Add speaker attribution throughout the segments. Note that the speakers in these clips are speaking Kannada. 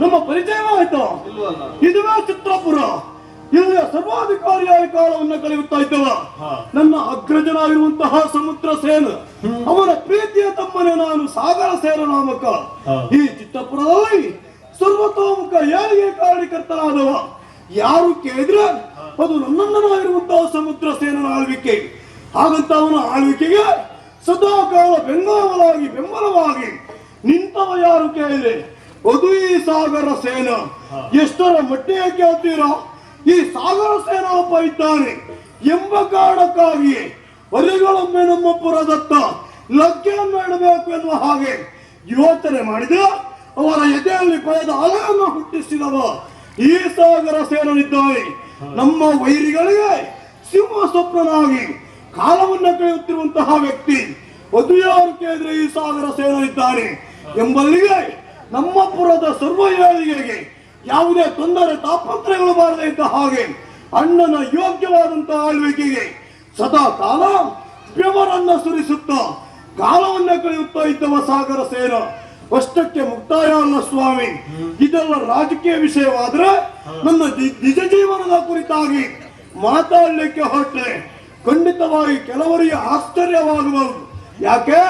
Speaker 1: ನಮ್ಮ ಪರಿಚಯವಾಯಿತು. ಇದುವೇ ಚಿತ್ರಪುರ. ಇಲ್ಲಿಯ ಸರ್ವಾಧಿಕಾರಿಯಾಗಿ ಕಾಲವನ್ನು ಕಳೆಯುತ್ತಾ ಇದ್ದವ. ನನ್ನ ಅಗ್ರಜನಾಗಿರುವಂತಹ ಸಮುದ್ರ ಸೇನ. ಅವನ ಪ್ರೀತಿಯ ತಮ್ಮನೇ ನಾನು ಸಾಗರ ಸೇನ ನಾಮಕ. ಈ ಚಿತ್ರಪುರದಲ್ಲಿ ಸರ್ವತೋಮುಖ ಏಳಿಗೆ ಕಾರಣಕರ್ತನಾದವ ಯಾರು ಕೇಳಿದ್ರೆ ಅದು ನನ್ನಣ್ಣನಾಗಿರುವಂತಹ ಸಮುದ್ರ ಸೇನನ ಆಳ್ವಿಕೆ. ಹಾಗಂತ ಅವನ ಆಳ್ವಿಕೆಗೆ ಸದಾ ಕಾಲ ಬೆಂಗಾವಲಾಗಿ ಬೆಂಬಲವಾಗಿ ನಿಂತವ ಯಾರು ಕೇಳಿದ್ರೆ ಅದು ಈ ಸಾಗರ ಸೇನ. ಎಷ್ಟರ ಮಟ್ಟಿಗೆ ಕೇಳ್ತೀರಾ ಈ ಸಾಗರ ಸೇನ ಒಬ್ಬ ಇದ್ದಾನೆ. ಎಂಬ ಕಾರಣಕ್ಕಾಗಿ ಹೊಲಿಗಳೊಮ್ಮೆ ನಮ್ಮ ಪುರದತ್ತ ಲಗ್ಗೆ ಇಡಬೇಕು ಎನ್ನುವ ಹಾಗೆ ಯೋಚನೆ ಮಾಡಿದ ಅವರ ಎದೆಯಲ್ಲಿ ಪಡೆದ ಅಲೆಯನ್ನು ಹುಟ್ಟಿಸಿದವ ಈ ಸಾಗರ ಸೇನನಿದ್ದಾನೆ. ನಮ್ಮ ವೈರಿಗಳಿಗೆ ಸಿಂಹ ಸ್ವಪ್ನನಾಗಿ ಕಾಲವನ್ನು ಕಳೆಯುತ್ತಿರುವಂತಹ ವ್ಯಕ್ತಿ. ಅದು ಯಾರು ಕೇಳಿದ್ರೆ ಈ ಸಾಗರ ಸೇನನಿದ್ದಾನೆ? ಎಂಬಲ್ಲಿಗೆ ನಮ್ಮ ಪುರದ ಸರ್ವ ಏಳಿಗೆಗೆ ಯಾವುದೇ ತೊಂದರೆ ತಾಪತ್ರಗಳು ಬಾರದೆ ಇದ್ದ ಹಾಗೆ ಅಣ್ಣನ ಯೋಗ್ಯವಾದಂತಹ ಆಳ್ವಿಕೆಗೆ ಸದಾ ಕಾಲ ಬೆವರನ್ನ ಸುರಿಸುತ್ತಾ ಕಾಲವನ್ನ ಕಳೆಯುತ್ತಾ ಇದ್ದವ ಸಾಗರ ಸೇನ ಅಷ್ಟಕ್ಕೆ ಮುಕ್ತಾಯ ಅಲ್ಲ ಸ್ವಾಮಿ. ಇದೆಲ್ಲ ರಾಜಕೀಯ ವಿಷಯವಾದ್ರೆ ನನ್ನ ನಿಜ ಜೀವನದ ಕುರಿತಾಗಿ ಮಾತಾಡಲಿಕ್ಕೆ ಹೊರಟೆ ಖಂಡಿತವಾಗಿ ಕೆಲವರಿಗೆ ಆಶ್ಚರ್ಯವಾಗಬಹುದು ಯಾಕೆ?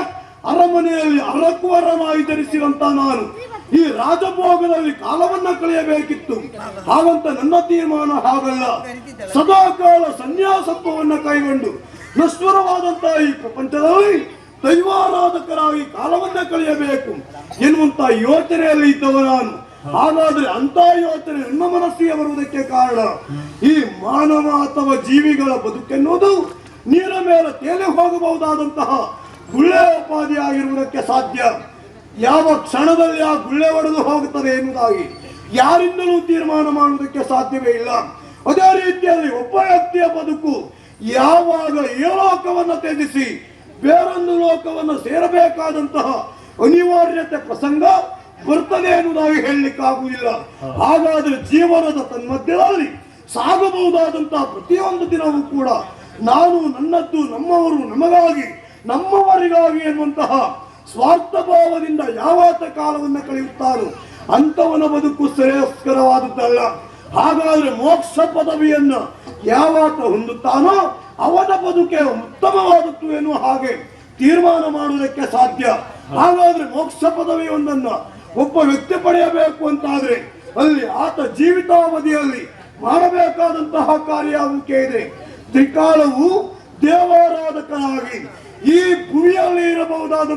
Speaker 1: ಅರಮನೆಯಲ್ಲಿ ಅರಕುವರನಾಗಿ ಧರಿಸಿದಂತ ನಾನು ಈ ರಾಜಭೋಗದಲ್ಲಿ ಕಾಲವನ್ನ ಕಳೆಯಬೇಕಿತ್ತು. ಹಾಗಂತ ನನ್ನ ತೀರ್ಮಾನ ಹಾಗಲ್ಲ. ಸದಾ ಕಾಲ ಸನ್ಯಾಸತ್ವವನ್ನ ಕೈಗೊಂಡು ನಶ್ವರವಾದಂತಹ ಈ ಪ್ರಪಂಚದಲ್ಲಿ ದೈವಾರಾಧಕರಾಗಿ ಕಾಲವನ್ನ ಕಳೆಯಬೇಕು ಎನ್ನುವಂತಹ ಯೋಚನೆಯಲ್ಲಿ ಇದ್ದವ ನಾನು. ಹಾಗಾದ್ರೆ ಅಂತ ಯೋಚನೆ ನನ್ನ ಮನಸ್ಸಿಗೆ ಬರುವುದಕ್ಕೆ ಕಾರಣ ಈ ಮಾನವ ಅಥವಾ ಜೀವಿಗಳ ಬದುಕೆನ್ನುವುದು ನೀರ ಮೇಲೆ ತೇಲೆ ಹೋಗಬಹುದಾದಂತಹ ಗುಳ್ಳೆ ಉಪಾಧಿಯಾಗಿರುವುದಕ್ಕೆ ಸಾಧ್ಯ. ಯಾವ ಕ್ಷಣದಲ್ಲಿ ಆ ಗುಳ್ಳೆ ಒಡೆದು ಹೋಗುತ್ತದೆ ಎನ್ನುವುದಾಗಿ ಯಾರಿಂದಲೂ ತೀರ್ಮಾನ ಮಾಡುವುದಕ್ಕೆ ಸಾಧ್ಯವೇ ಇಲ್ಲ. ಅದೇ ರೀತಿಯಲ್ಲಿ ಒಬ್ಬ ವ್ಯಕ್ತಿಯ ಬದುಕು ಯಾವಾಗ ಈ ಲೋಕವನ್ನು ತ್ಯಜಿಸಿ ಬೇರೊಂದು ಲೋಕವನ್ನು ಸೇರಬೇಕಾದಂತಹ ಅನಿವಾರ್ಯತೆ ಪ್ರಸಂಗ ಬರ್ತದೆ ಎನ್ನುವುದಾಗಿ ಹೇಳಲಿಕ್ಕಾಗುವುದಿಲ್ಲ. ಹಾಗಾದ್ರೆ ಜೀವನದ ತನ್ಮಧ್ಯದಲ್ಲಿ ಸಾಗಬಹುದಾದಂತಹ ಪ್ರತಿಯೊಂದು ದಿನವೂ ಕೂಡ ನಾನು ನನ್ನದ್ದು ನಮ್ಮವರು ನಮಗಾಗಿ ನಮ್ಮವರಿಗಾಗಿ ಎನ್ನುವಂತಹ ಸ್ವಾರ್ಥ ಭಾವದಿಂದ ಯಾವತ್ತ ಕಾಲವನ್ನು ಕಳೆಯುತ್ತಾನೋ ಅಂತವನ ಬದುಕು ಶ್ರೇಯಸ್ಕರವಾದದ್ದಲ್ಲ. ಹಾಗಾದ್ರೆ ಮೋಕ್ಷ ಪದವಿಯನ್ನು ಯಾವಾತ ಹೊಂದುತ್ತಾನೋ ಅವನ ಬದುಕೆ ಉತ್ತಮವಾದದ್ದು ಎನ್ನುವ ಹಾಗೆ ತೀರ್ಮಾನ ಮಾಡುವುದಕ್ಕೆ ಸಾಧ್ಯ. ಹಾಗಾದ್ರೆ ಮೋಕ್ಷ ಪದವಿಯೊಂದನ್ನ ಒಬ್ಬ ವ್ಯಕ್ತಿ ಪಡೆಯಬೇಕು ಅಂತಾದ್ರೆ ಅಲ್ಲಿ ಆತ ಜೀವಿತಾವಧಿಯಲ್ಲಿ ಮಾಡಬೇಕಾದಂತಹ ಕಾರ್ಯ ಇದೆ. ತ್ರಿಕಾಲವು ದೇವಾರಾಧಕನಾಗಿ ಈ ಭೂಮಿಯಲ್ಲಿ ಇರಬಹುದಾದ